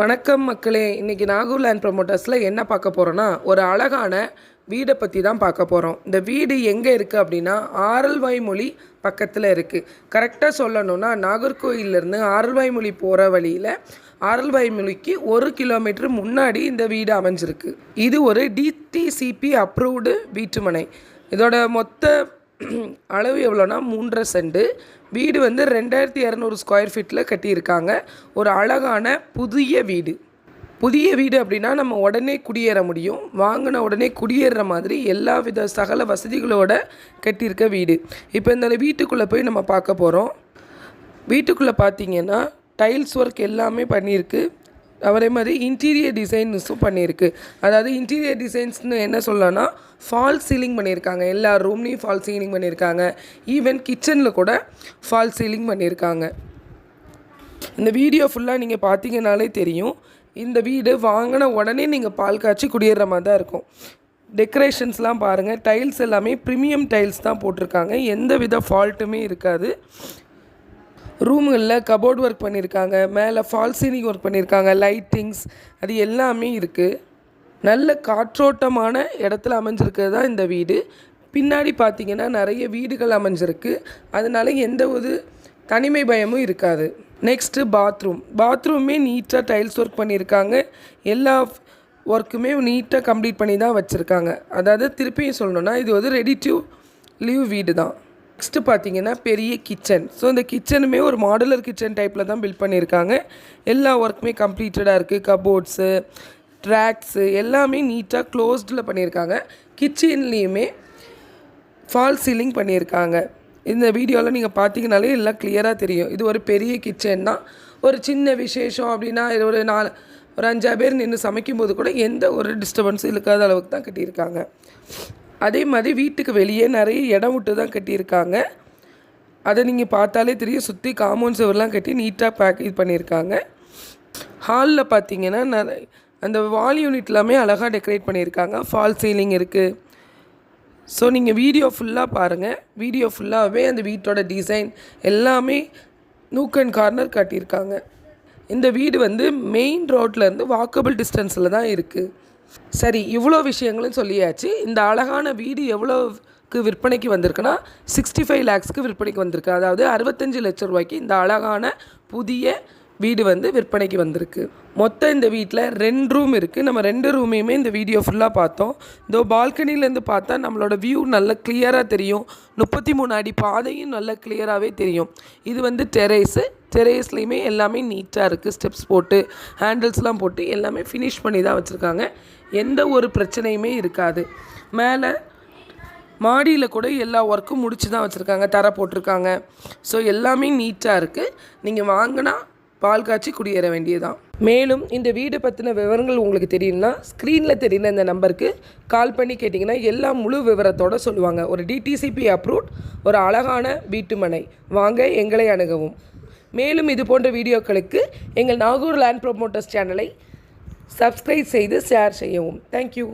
வணக்கம் மக்களே இன்றைக்கி நாகூர் லேண்ட் ப்ரொமோட்டர்ஸில் என்ன பார்க்க போகிறோன்னா ஒரு அழகான வீடை பற்றி தான் பார்க்க போகிறோம் இந்த வீடு எங்கே இருக்குது அப்படின்னா ஆரல்வாய் மொழி பக்கத்தில் இருக்குது கரெக்டாக சொல்லணும்னா நாகர்கோயிலேருந்து ஆரல்வாய்மொழி போகிற வழியில் ஆரல்வாய்மொழிக்கு ஒரு கிலோமீட்டர் முன்னாடி இந்த வீடு அமைஞ்சிருக்கு. இது ஒரு டிடிசிபி அப்ரூவ்டு வீட்டுமனை. இதோட மொத்த அளவு எவ்வளோனா மூன்றரை செண்டு. வீடு வந்து ரெண்டாயிரத்தி இரநூறு ஸ்கொயர் ஃபீட்டில் கட்டியிருக்காங்க. ஒரு அழகான புதிய வீடு. புதிய வீடு அப்படின்னா நம்ம உடனே குடியேற முடியும். வாங்கின உடனே குடியேறுற மாதிரி எல்லா வித சகல வசதிகளோட கட்டியிருக்க வீடு. இப்போ இந்த வீட்டுக்குள்ளே போய் நம்ம பார்க்க போகிறோம் வீட்டுக்குள்ளே பார்த்தீங்கன்னா டைல்ஸ் ஒர்க் எல்லாமே பண்ணியிருக்கு. அதே மாதிரி இன்டீரியர் டிசைன்ஸும் பண்ணியிருக்கு. அதாவது இன்டீரியர் டிசைன்ஸ்னு என்ன சொல்லலாம்னா ஃபால் சீலிங் பண்ணியிருக்காங்க. எல்லா ரூம்லேயும் ஃபால் சீலிங் பண்ணியிருக்காங்க. ஈவன் கிச்சனில் கூட ஃபால் சீலிங் பண்ணியிருக்காங்க. இந்த வீடியோ ஃபுல்லாக நீங்கள் பார்த்தீங்கனாலே தெரியும். இந்த வீடு வாங்கின உடனே நீங்கள் பால் காய்ச்சி குடியேற மாதிரி தான் இருக்கும். டெக்கரேஷன்ஸ்லாம் பாருங்கள் டைல்ஸ் எல்லாமே ப்ரீமியம் டைல்ஸ் தான் போட்டிருக்காங்க. எந்த வித ஃபால்ட்டுமே இருக்காது. ரூம்களில் கபோர்ட் ஒர்க் பண்ணியிருக்காங்க மேலே ஃபால் சீலிங் ஒர்க் பண்ணியிருக்காங்க லைட்டிங்ஸ் அது எல்லாமே இருக்குது நல்ல காற்றோட்டமான இடத்துல அமைஞ்சிருக்கிறது தான் இந்த வீடு. பின்னாடி பார்த்தீங்கன்னா நிறைய வீடுகள் அமைஞ்சிருக்கு. அதனால எந்த ஒரு தனிமை பயமும் இருக்காது. நெக்ஸ்ட்டு பாத்ரூம் பாத்ரூமே நீட்டாக டைல்ஸ் ஒர்க் பண்ணியிருக்காங்க எல்லா ஒர்க்குமே நீட்டாக கம்ப்ளீட் பண்ணி தான் வச்சுருக்காங்க. அதாவது திருப்பியும் சொல்லணுன்னா இது வந்து ரெடி டு லீவ் வீடு தான் நெக்ஸ்ட்டு பார்த்தீங்கன்னா பெரிய கிச்சன். ஸோ இந்த கிச்சனுமே ஒரு மாடுலர் கிச்சன் டைப்பில் தான் பில்ட் பண்ணியிருக்காங்க. எல்லா ஒர்க்குமே கம்ப்ளீட்டடாக இருக்குது கபோர்ட்ஸு ட்ராக்ஸு எல்லாமே நீட்டாக க்ளோஸ்டில் பண்ணியிருக்காங்க. கிச்சன்லேயுமே ஃபால் சீலிங் பண்ணியிருக்காங்க. இந்த வீடியோவில் நீங்கள் பார்த்தீங்கனாலே எல்லாம் கிளியராக தெரியும். இது ஒரு பெரிய கிச்சன் தான். ஒரு சின்ன விசேஷம் அப்படின்னா இது ஒரு நாலு ஒரு அஞ்சாறு பேர் நின்று சமைக்கும்போது கூட எந்த ஒரு டிஸ்டர்பன்ஸும் இல்லாத அளவுக்கு தான் கட்டியிருக்காங்க. அதே மாதிரி வீட்டுக்கு வெளியே நிறைய இடம் விட்டு தான் கட்டியிருக்காங்க. அதை நீங்கள் பார்த்தாலே தெரியும். சுற்றி காம்பவுண்ட் சுவர்லாம் கட்டி நீட்டாக பேக் இது பண்ணியிருக்காங்க. ஹாலில் பார்த்தீங்கன்னா நிறைய அந்த வால் யூனிட் எல்லாமே அழகாக டெக்கரேட் பண்ணியிருக்காங்க. ஃபால் சீலிங் இருக்குது ஸோ நீங்கள் வீடியோ ஃபுல்லாக பாருங்கள் வீடியோ ஃபுல்லாகவே அந்த வீட்டோட டிசைன் எல்லாமே நூக் அண்ட் கார்னர் காட்டியிருக்காங்க. இந்த வீடு வந்து மெயின் ரோட்லேருந்து வாக்கபிள் டிஸ்டன்ஸில் தான் இருக்குது சரி இவ்வளோ விஷயங்களும் சொல்லியாச்சு. இந்த அழகான வீடு எவ்வளோக்கு விற்பனைக்கு வந்திருக்குன்னா சிக்ஸ்டி ஃபைவ் லேக்ஸ்க்கு விற்பனைக்கு வந்திருக்கு. அதாவது அறுபத்தஞ்சு லட்ச ரூபாய்க்கு இந்த அழகான புதிய வீடு வந்து விற்பனைக்கு வந்திருக்கு. மொத்தம் இந்த வீட்டில் ரெண்டு ரூம் இருக்குது நம்ம ரெண்டு ரூமையுமே இந்த வீடியோ ஃபுல்லாக பார்த்தோம். இதோ பால்கனிலேருந்து பார்த்தா நம்மளோட வியூ நல்ல கிளியராக தெரியும். முப்பத்தி மூணு அடி பாதையும் நல்ல கிளியராகவே தெரியும். இது வந்து டெரேஸு டெரேஸ்லேயுமே எல்லாமே நீட்டாக இருக்குது ஸ்டெப்ஸ் போட்டு ஹேண்டில்ஸ்லாம் போட்டு எல்லாமே ஃபினிஷ் பண்ணி தான் வச்சுருக்காங்க. எந்த ஒரு பிரச்சனையுமே இருக்காது. மேலே மாடியில் கூட எல்லா ஒர்க்கும் முடிச்சு தான் வச்சுருக்காங்க. தர போட்டிருக்காங்க. ஸோ எல்லாமே நீட்டாக இருக்குது நீங்கள் வாங்கினா பால் காய்ச்சி குடியேற வேண்டியதுதான். மேலும் இந்த வீடு பற்றின விவரங்கள் உங்களுக்கு தெரியும்னா ஸ்க்ரீனில் தெரியுற இந்த நம்பருக்கு கால் பண்ணி கேட்டிங்கன்னா எல்லா முழு விவரத்தோடு சொல்லுவாங்க. ஒரு டிடிசிபி அப்ரூவ்ட் ஒரு அழகான வீட்டுமனை. வாங்க எங்களை அணுகவும். மேலும் இது போன்ற வீடியோக்களுக்கு எங்கள் நாகூர் லேண்ட் ப்ரொமோட்டர்ஸ் சேனலை சப்ஸ்கிரைப் செய்து ஷேர் செய்யவும். Thank you